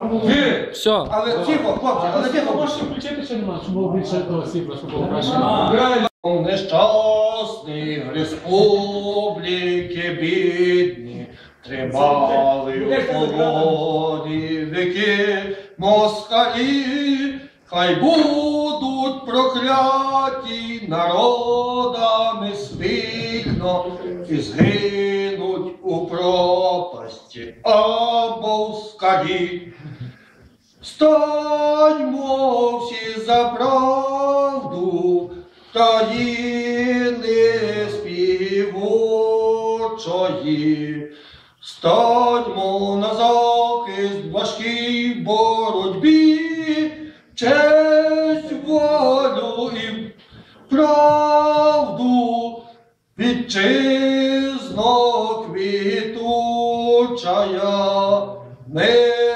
Ви! Все. Але тихо, хлопці, але тихо. Можеш включити чи нема, щоб було більше того світла, щоб було краще. Грай. Нещасний республіки бідні, тримали у полоні віки москалі, хай будуть прокляті народами світно і згинуть у пропасті або в скалі. Станьмо всі за правду країни співочої. Станьмо на захист важкій боротьбі, честь, волю і правду, вітчизно квітучая, ми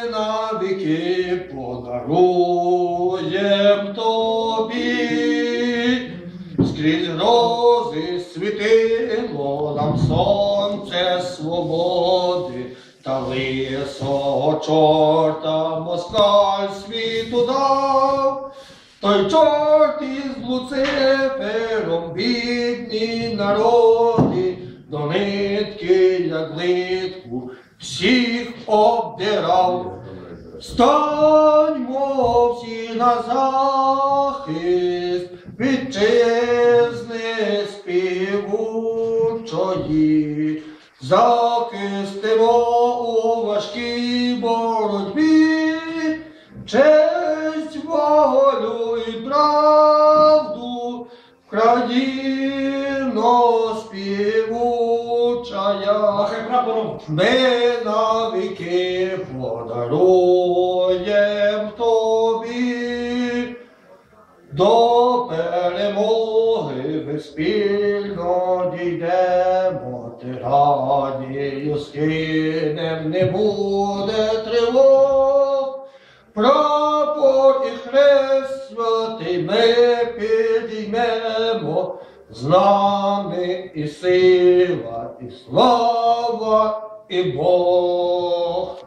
подаруєм тобі. Скрізь рози світило нам сонце свободи, та лисого чорта москаль світу дав. Той чорт із Луцифером бідні народи, до нитки, як литку, всіх обдирав. Станьмо всі на захист вітчизни співучої, захистимо у важкій боротьбі, честь, волю і правду, країно співучая. Ми навіки подаруєм тобі до перемоги ми спільно дійдемо, тиранію скинем, не буде тривог. Прапор і хрест святий ми підіймемо, з нами і сила, і слава, і Бог.